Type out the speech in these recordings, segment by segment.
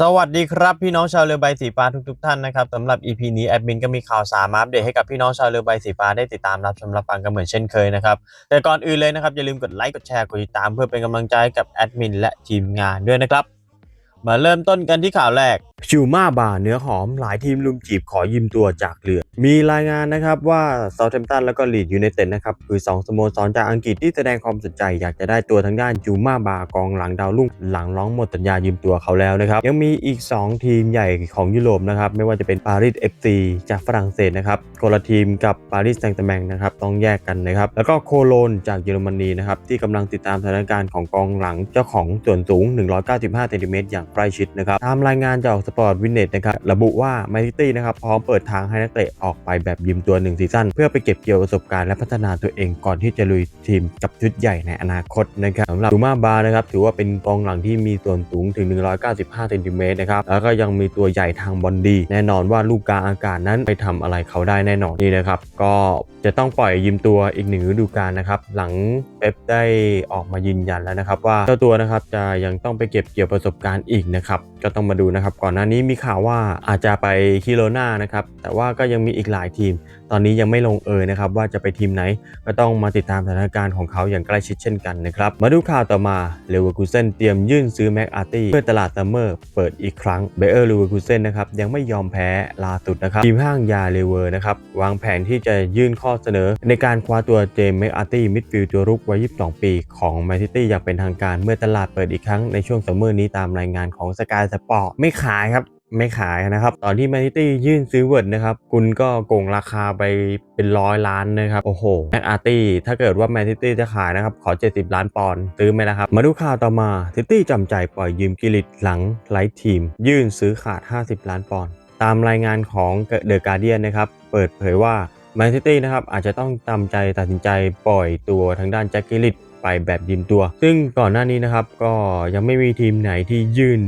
สวัสดีครับพี่น้องชาวเรือใบสีฟ้าทุกๆท่านนะครับสำหรับ EP นี้แอดมินก็มีข่าวสารมาอัปเดตให้กับพี่น้องชาวเรือใบสีฟ้าได้ติดตามรับชมรับฟังกันเหมือนเช่นเคยนะครับแต่ก่อนอื่นเลยนะครับอย่าลืมกดไลค์กดแชร์กดติดตามเพื่อเป็นกำลังใจกับแอดมินและทีมงานด้วยนะครับมาเริ่มต้นกันที่ข่าวแรกชิวมาบาเนื้อหอมหลายทีมลุมจีบขอยืมตัวจากเรือ มีรายงานนะครับว่าเซาท์แฮมป์ตันแล้วก็ลีดยูไนเต็ดนะครับ คือ 2สโมสรจากอังกฤษที่แสดงความสนใจ อยากจะได้ตัวทางด้านจูมาบากองหลังดาวรุ่งหลังร้องหมดสัญญายืมตัวเขาแล้วนะครับ ยังมีอีก 2 ทีมใหญ่ของยุโรปนะครับ ไม่ว่าจะเป็นปารีส FC จากฝรั่งเศสนะครับคนละทีมกับปารีสแซงต์แมงนะครับต้องแยกกันนะครับแล้วก็โคโลนจากเยอรมนีนะครับที่กำลังติดตามสถานการณ์ของกองหลังเจ้าของส่วนสูง 195เซนติเมตรอย่างใกล้ชิดนะครับตามรายงานจากสปอร์ตวินเนตนะครับระบุว่าแมนซิตี้นะครับพร้อมเปิดทางให้นักเตะออกไปแบบยืมตัว1ซีซั่นเพื่อไปเก็บเกี่ยวประสบการณ์และพัฒนาตัวเองก่อนที่จะลุยทีมกับชุดใหญ่ในอนาคตนะครับสำหรับดูมาบานะครับถือว่าเป็นกองหลังที่มีส่วนสูงถึง 195เซนติเมตรนะครับแล้วก็ยังมีตัวใหญ่ทางบอลดี แน่นอนว่าลูกกลางอากาศนั้นไปทำอะไรเขาได้แน่นอนนี่นะครับ ก็จะต้องปล่อยยืมตัวอีกหนึ่งฤดูกาลนะครับหลังเป๊ปได้ออกมายืนยันแล้วนะครับ ว่าเจ้าตัวนะครับจะยังต้องไปเก็บเกี่ยวประสบการณ์อีกนะครับก็ต้องมาดูนะครับก่อนหน้านี้มีข่าวว่าอาจจะไปคิโรนานะครับ แต่ว่าก็ยังมีอีกหลายทีม ตอนนี้ยังไม่ลงเอยนะครับว่าจะไปทีมไหน ก็ต้องมาติดตามสถานการณ์ของเขาอย่างใกล้ชิดเช่นกันนะครับ มาดูข่าวต่อมาเลเวอร์คูเซนเตรียมยื่นซื้อแม็กอาร์ตี้เพื่อตลาดซัมเมอร์เปิดอีกครั้งเบเออร์เลเวอร์คูเซนนะครับยังไม่ยอมแพ้ลาสุดนะครับทีมห้างยาเลเวอร์นะครับวางแผนที่จะยื่นข้อเสนอ ในการคว้าตัวเจมส์แม็กอาร์ตี้มิดฟิลด์ตัวรุกวัย 22 ปี ของแมนซิตี้อย่างเป็นทางการเมื่อตลาดเปิดอีกครั้งในช่วงซัมเมอร์นี้ตามรายงานของสกายสปอร์ตไม่ขายครับไม่ขายนะครับ ตอนที่แมนซิตี้ยื่นซื้อเวิร์ดนะครับ คุณก็โกงราคาไปเป็นร้อยล้านนะครับ โอ้โหแม็กอาร์ตี้ถ้าเกิดว่าแมนซิตี้จะขายนะครับ ขอ 70 ล้านปอนด์ซื้อไหมนะครับ มาดูข่าวต่อมาซิตี้จำใจปล่อยยืมกิลิตหลังไลท์ทีม ยื่นซื้อขาด 50 ล้านปอนด์ตามรายงานของเดอะการเดียนนะครับ เปิดเผยว่าแมนซิตี้นะครับอาจจะต้องจำใจตัดสินใจปล่อยตัวทางด้านแจ็คกิลิตไปแบบยืมตัว ซึ่งก่อนหน้านี้นะครับก็ยังไม่มีทีมไหนที่ยื่น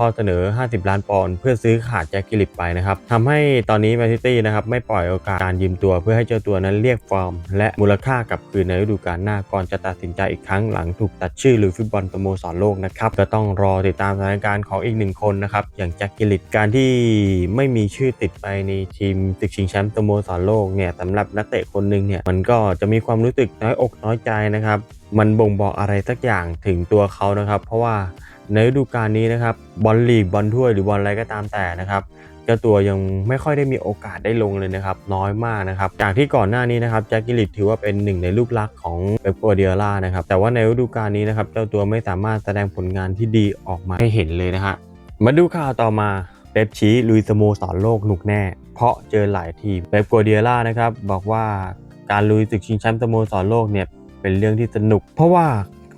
ข้อเสนอ 50 ล้านปอนด์เพื่อซื้อขาดแจ็คกิลิปไปนะครับทำให้ตอนนี้แมนซิตี้นะครับไม่ปล่อยโอกาสการยืมตัวเพื่อให้เจ้าตัวนั้นเรียกฟอร์ม และมูลค่ากลับคืนในฤดูกาลหน้าก่อนจะตัดสินใจอีกครั้งหลังถูกตัดชื่อหรือฟุตบอลสโมสรโลกนะครับก็ต้องรอติดตามสถานการณ์ของอีกหนึ่งคนนะครับอย่างแจ็คกิลิตการที่ไม่มีชื่อติดไปในทีมตึกชิงแชมป์สโมสรโลกเนี่ยสำหรับนักเตะคนหนึ่งเนี่ยมันก็จะมีความรู้สึกน้อยอกน้อยใจนะครับมันบ่งบอกอะไรสักอย่างถึงตัวเขานะครับ เพราะว่า ในฤดูกาลนี้นะครับบอลลีกบอลถ้วยหรือบอลอะไรก็ตามแต่นะครับเจ้าตัวยังไม่ค่อยได้มีโอกาสได้ลงเลยนะครับ น้อยมากนะครับจากที่ก่อนหน้านี้นะครับแจ็คกิลิตถือว่าเป็นหนึ่งในลูกรักของเป๊ปกัวเดียล่านะครับแต่ว่าในฤดูกาลนี้นะครับเจ้าตัวไม่สามารถแสดงผลงานที่ดีออกมาให้เห็นเลยนะฮะมาดูข่าวต่อมาเป๊ปชี้ลุยสโมสรโลกหนุกแน่ เพราะเจอหลายทีมเป๊ปกัวเดียล่านะครับบอกว่าการลุยศึกชิงแชมป์สโมสรโลกเนี่ยเป็นเรื่องที่สนุก เพราะว่า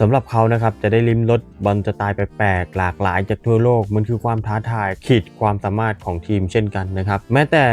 สำหรับเขานะครับจะได้ลิ้มรสบอลสไตล์แปลกๆหลากหลายจากทั่วโลกมันคือความท้าทายขีดความสามารถของทีมเช่นกันนะครับแม้แต่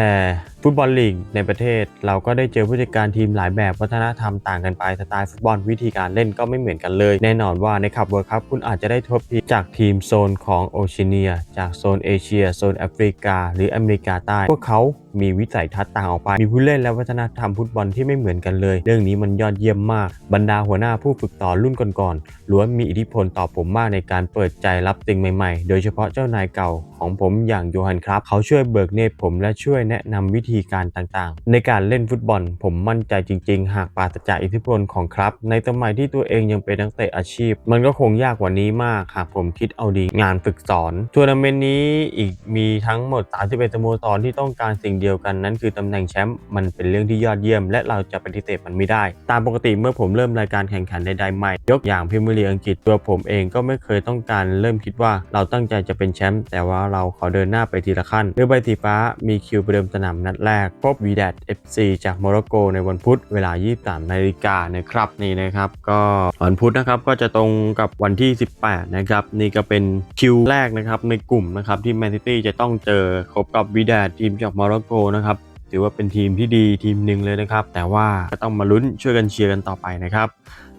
ฟุตบอลลีกในประเทศ เราก็ได้เจอผู้จัดการทีมหลายแบบวัฒนธรรมต่างกันไปสไตล์ฟุตบอลวิธีการเล่นก็ไม่เหมือนกันเลย แน่นอนว่าในขับเวิร์คัพคุณอาจจะได้ทบทีจากทีมโซนของโอเชียเนีย จากโซนเอเชีย โซนแอฟริกา หรืออเมริกาใต้ พวกเขามีวิสัยทัศน์ต่างออกไป มีผู้เล่นและวัฒนธรรมฟุตบอลที่ไม่เหมือนกันเลย เรื่องนี้มันยอดเยี่ยมมาก บรรดาหัวหน้าผู้ฝึกสอรุ่นก่อนๆ ล้วนมีอิทธิพลต่อผมมากในการเปิดใจรับสิ่งใหม่ๆ โดยเฉพาะเจ้านายเก่าของผมอย่างโยฮันครับ เขาช่วยเบิกเนตรผมและช่วยแนะนำวิธีการต่างๆ ในการเล่นฟุตบอล ผมมั่นใจจริง ๆ หากปราศจากอิทธิพลของครับ ในสมัยที่ตัวเองยังเป็นนักเตะอาชีพ มันก็คงยากกว่านี้มากหากผมคิดเอาดีงานฝึกสอนทัวร์นาเมนต์นี้อีกมีทั้งหมด 31สโมสรที่ต้องการสิ่งเดียวกันนั้นคือตำแหน่งแชมป์มันเป็นเรื่องที่ยอดเยี่ยม และเราจะปฏิเสธมันไม่ได้ ตามปกติเมื่อผมเริ่มรายการแข่งขันใดๆใหม่ ยกอย่างพรีเมียร์ลีกอังกฤษตัวผมเองก็ไม่เคยต้องการเริ่มคิดว่าเราตั้งใจจะเป็นแชมป์แต่ว่าเราขอเดินหน้าไปทีละขั้นเรือใบสีฟ้ามีคิวปเดิมสนามนัดแรกพบวีแดด FC จากโมร็อกโกในวันพุธเวลา 23นาฬิกานะครับนี่นะครับก็วันพุธนะครับก็จะตรงกับวันที่ 18 นะครับ นี่ก็เป็นคิวแรกนะครับในกลุ่มนะครับที่แมนซิตี้จะต้องเจอพบกับวีแดดทีมจากโมร็อกโกนะครับถือว่าเป็นทีมที่ดีทีมหนึ่งเลยนะครับ แต่ว่าก็ต้องมาลุ้นช่วยกันเชียร์กันต่อไปนะครับ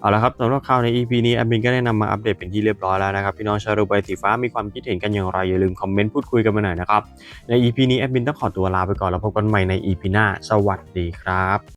เอาละครับสำหรับข่าวใน EP นี้แอดมินก็ได้นำมาอัปเดตเป็นที่เรียบร้อยแล้วนะครับพี่น้องชาวรูใบสีฟ้ามีความคิดเห็นกันอย่างไรอย่าลืมคอมเมนต์พูดคุยกันมาหน่อยนะครับใน EP นี้แอดมินต้องขอตัวลาไปก่อนแล้วพบกันใหม่ใน EP หน้า สวัสดีครับ